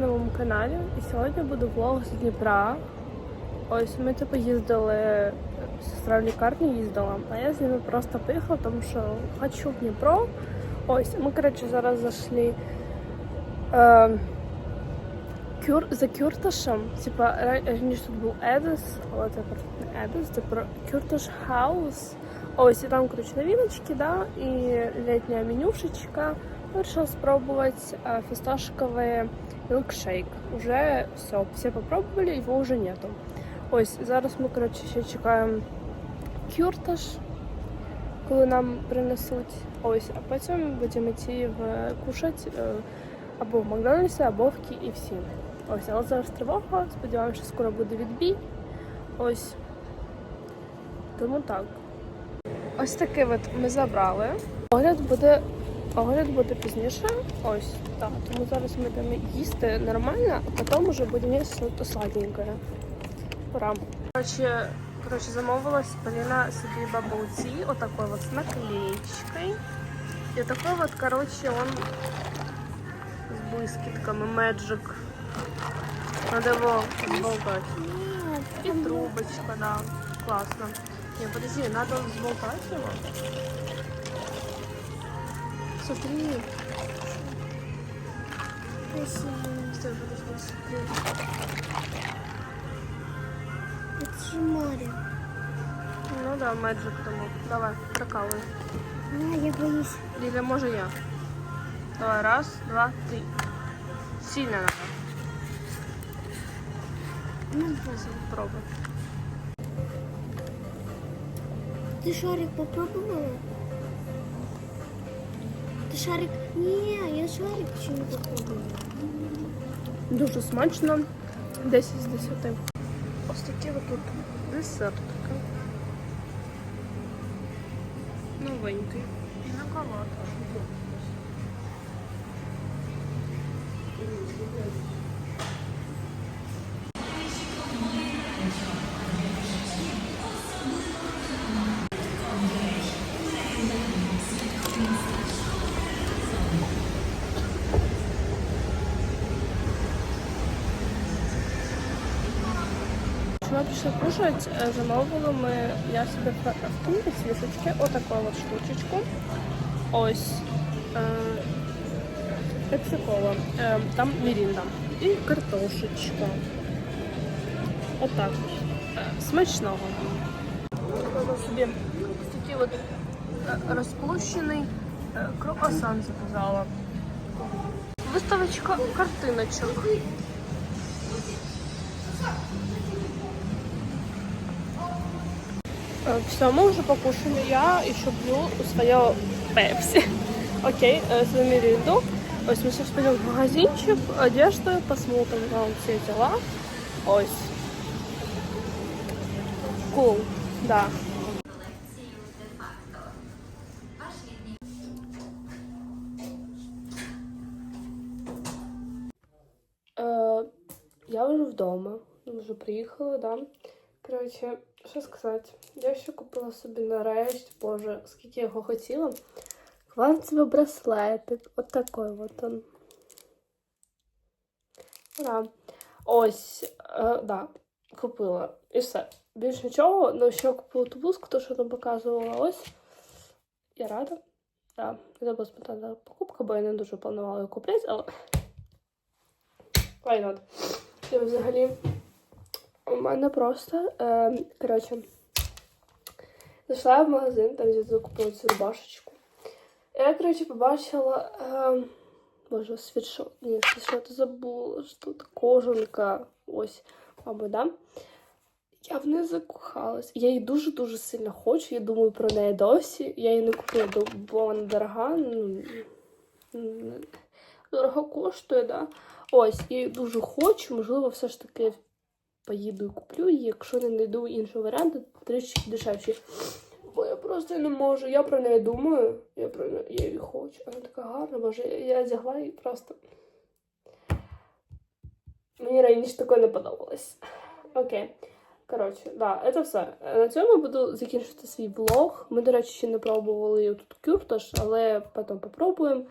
на моєму каналі. І сьогодні буде влог з Дніпра. Ось ми типу їздили, сестра в лікарню їздила, а я з ними просто поїхала, тому що хочу в Дніпро. Ось, ми, коротше, зараз зайшли е, кюр, за Кюрташем. Типа, ра- раніше тут був Едес, але тепер не Едес, тепер Кюрташ Хаус. Ось, і там, коротше, новиночки, да, і літня менюшечка. Решила спробовать э, фисташковый милкшейк. Уже все, все попробовали, его уже нету. Ось, зараз ми, коротше, ще чекаємо кюрташ, коли нам принесуть. Ось, а потім будемо йти в кушать е, або в Макдональдсі, або в KFC. Ось, але зараз тривога, сподіваємося, що скоро буде відбій. Ось. Тому так. Ось таке от ми забрали. Огляд буде Огляд буде пізніше. Ось так. Тому зараз ми будемо їсти нормально, а потім вже будемо їсти то сладеньке. Пора. Короче, короче, замовила Полина собі бабуці, отакой вот с наклеечкой. И такой вот, короче, он с блискітками, Magic. Надо его взболтать. И трубочка, да. Классно. Не, подожди, надо взболтать его. Смотри. Стой. Это же море. Ну да, Magic тому. Давай, прокалывай. А, я боюсь. Или може я? Давай, раз, два, три. Сильно надо. Ну, Пробуй. Ты шарик попробовала? Шарик... Не, я шарик еще не попробую. Дуже смачно. 10 з 10. Ось такі тут десертики. Новенький. Піноковато. Ми пішли кушать, е, замовили ми, я собі в свішечки, отаку от штучечку. Ось. Е, пепсикола. Е, там мірінда. І картошечка. Отак. Е, смачного. Собі такий от розплющений круасан заказала. Виставочка картиночок. Все, мы уже покушали. Я еще пью свое пепси. Окей, свою миринду. Ось мы сейчас пойдем в магазинчик, одежду, посмотрим там все дела. Ось. Кул, да. Е, я вже вдома. Вже приїхала, да. Коротше, що сказати? Я ще купила собі нарешті, боже, скільки я його хотіла. Кварцевий браслетик. От такий от он. Да. Ось, е, да, купила. І все. Більш нічого, але ще купила ту блузку, то, що там показувала. Ось. Я рада. Да. Це була спонтанна покупка, бо я не дуже планувала її купити, але. Why not? І взагалі. Мене просто, е, коротше, зайшла я в магазин, там де закупила цю рубашечку. Я, коротше, побачила, е, боже, світшот, ні, світшот забула, що тут кожанка, ось, мабуть, да? Я в неї закохалась. Я її дуже-дуже сильно хочу, я думаю про неї досі. Я її не купила, бо вона дорога, ну, дорого коштує, да? Ось, я її дуже хочу, можливо, все ж таки поїду і куплю її, якщо не знайду іншого варіанту, трішки дешевші. Бо я просто не можу. Я про неї думаю, я про неї я її хочу. Вона така гарна, боже, я, одягла її просто. Мені раніше таке не подобалось. Окей. Коротше, да, це все. На цьому буду закінчити свій влог. Ми, до речі, ще не пробували тут кюртош, але потім попробуємо.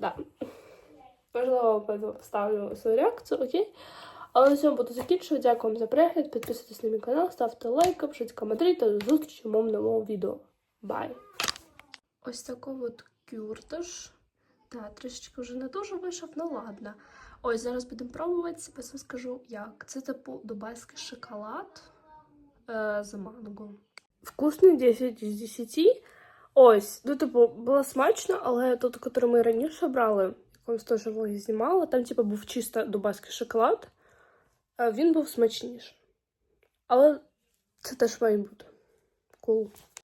Да. Можливо, потім ставлю свою реакцію, окей? Але на цьому буду закінчувати. Дякую вам за перегляд. Підписуйтесь на мій канал, ставте лайки, пишіть коментарі та до зустрічі в моєму новому відео. Бай! Ось такий от кюртош. Та, трішечки вже не дуже вийшов, ну ладно. Ось зараз будемо пробувати, потім скажу як. Це типу дубайський шоколад е, з манго. Вкусний 10 з 10. Ось, ну, типу, було смачно, але тот, який ми раніше брали, якомусь теж влогі знімала, там, типу, був чисто дубайський шоколад, він був смачніший. Але це теж має бути. Cool.